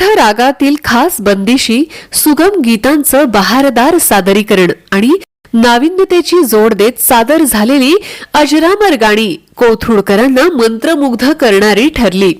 विविध रागातील खास बंदिशी सुगम गीतांचं बहारदार सादरीकरण आणि नाविन्यतेची जोड देत सादर झालेली अजरामर गाणी कोथरूडकरांना मंत्रमुग्ध करणारी ठरली.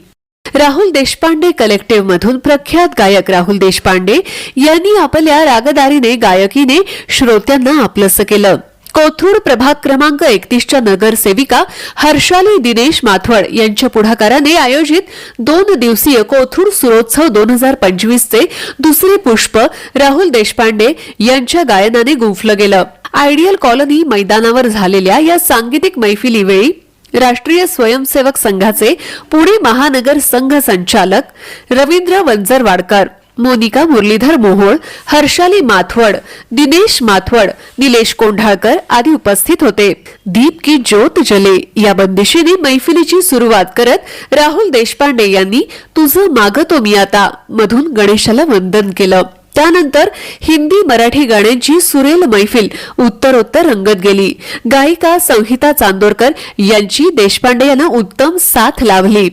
राहुल देशपांडे कलेक्टिव्ह मधून प्रख्यात गायक राहुल देशपांडे यांनी आपल्या रागदारीने गायकीने श्रोत्यांना आपलंसं केलं. कोथरूड प्रभाग क्रमांक एकतीसच्या नगरसेविका हर्षाली दिनेश माथवड यांच्या पुढाकाराने आयोजित दोन दिवसीय कोथरूड सुरोत्सव दोन हजार पंचवीसचे दुसरे पुष्प राहुल देशपांडे यांच्या गायनाने गुंफलं गेलं. आयडियल कॉलनी मैदानावर झालेल्या या सांगीतिक मैफिलीवेळी राष्ट्रीय स्वयंसेवक संघाचे पुणे महानगर संघ संचालक रवींद्र वंजरवाडकर मोनिका मुरलीधर मोहोळ हर्षाली माथवड दिनेश माथवड निलेश कोंढाळकर आदी उपस्थित होते. दीप की ज्योत जले या बंदिशीने मैफिलीची सुरुवात करत राहुल देशपांडे यांनी तुझं मागतो मी आता मधून गणेशाला वंदन केलं. त्यानंतर हिंदी मराठी गाण्यांची सुरेल मैफिल उत्तरोत्तर रंगत गेली. गायिका संहिता चांदोरकर यांची देशपांडे यांना उत्तम साथ लाभली.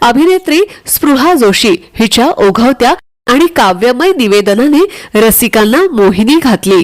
अभिनेत्री स्पृहा जोशी हिच्या ओघवत्या आणि काव्यमय निवेदनाने रसिकांना मोहिनी घातली.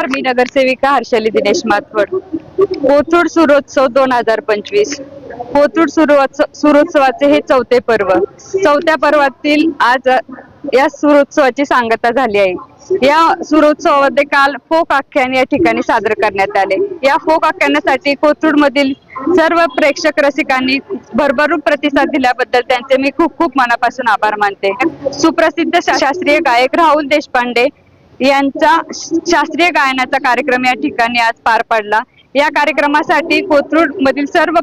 नमस्कार मी नगरसेविका हर्षली दिनेश माथवड कोथरूड सुरोत्सव दोन हजार पंचवीस. कोथरूड सुरोत्सवाचे हे चौथे पर्व. चौथ्या पर्वातील आज या सुरोत्सवाची सांगता झाली आहे. या सुरोत्सवामध्ये काल फोक आख्यान या ठिकाणी सादर करण्यात आले. या फोक आख्यानासाठी कोथरूड मधील सर्व प्रेक्षक रसिकांनी भरभरून प्रतिसाद दिल्याबद्दल त्यांचे मी खूप खूप मनापासून आभार मानते. सुप्रसिद्ध शास्त्रीय गायक राहुल देशपांडे यांचा शास्त्रीय गायनाचा कार्यक्रम या ठिकाणी आज पार पडला. या कार्यक्रमासाठी कोथरूड मधील सर्व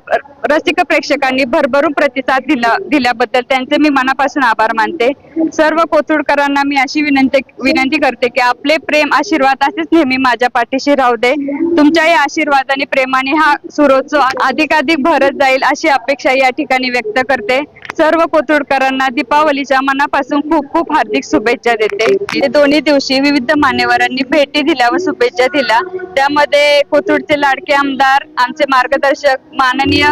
रसिक प्रेक्षकांनी भरभरून प्रतिसाद दिला दिल्याबद्दल त्यांचे मी मनापासून आभार मानते. सर्व कोथरूडकरांना मी अशी विनंती विनंती करते की आपले प्रेम आशीर्वाद असेच नेहमी माझ्या पाठीशी राहू दे. तुमच्या या आशीर्वाद आणि प्रेमाने हा सुरोत्सव अधिकाधिक भरत जाईल अशी अपेक्षा या ठिकाणी व्यक्त करते. सर्व कोथरूडकरांना दीपावलीच्या मनापासून खूप खूप हार्दिक शुभेच्छा देते. दोन्ही दिवशी विविध मान्यवरांनी भेटी दिल्या व शुभेच्छा दिल्या. त्यामध्ये कोथरूडचे लाडके आमदार आमचे मार्गदर्शक माननीय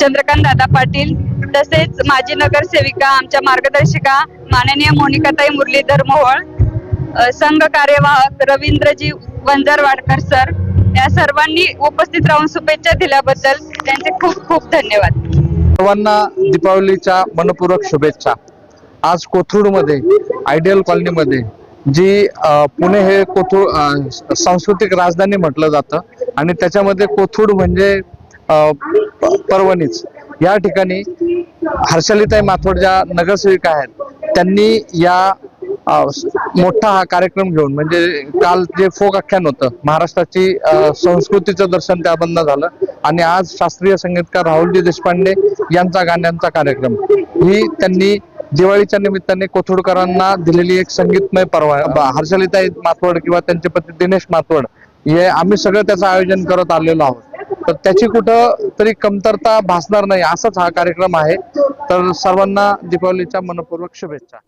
चंद्रकांत दादा पाटील तसेच माजी नगरसेविका आमच्या मार्गदर्शिका माननीय मोनिकाताई मुरलीधर मोहोळ संघ कार्यवाहक रवींद्रजी वंजारवाडकर सर या सर्वांनी उपस्थित राहून शुभेच्छा दिल्याबद्दल त्यांचे खूप खूप धन्यवाद. सर्वांना दीपावलीच्या मनपूर्वक शुभेच्छा. आज कोथरूडमध्ये आयडियल कॉलनीमध्ये जी पुणे हे कोथरूड सांस्कृतिक राजधानी म्हटलं जातं आणि त्याच्यामध्ये कोथरूड म्हणजे परवणीच. या ठिकाणी हर्षलिताई माथोड ज्या नगरसेविका आहेत. त्यांनी या मोठा हा कार्यक्रम घेऊन म्हणजे काल जे फोक आख्यान होतं महाराष्ट्राची संस्कृतीचं दर्शन त्याबद्दल झालं. आणि आज शास्त्रीय संगीतकार राहुलजी देशपांडे यांचा गाण्यांचा कार्यक्रम. ही त्यांनी दिवाळीच्या निमित्ताने कोथरूडकरांना दिलेली एक संगीतमय परवा हर्षलिता मातवड माथवड किंवा त्यांचे पती दिनेश माथवड हे आम्ही सगळं त्याचं आयोजन करत आलेलो आहोत. तर त्याची कुठं तरी कमतरता भासणार नाही असाच हा कार्यक्रम आहे. तर सर्वांना दीपावलीच्या मनपूर्वक शुभेच्छा.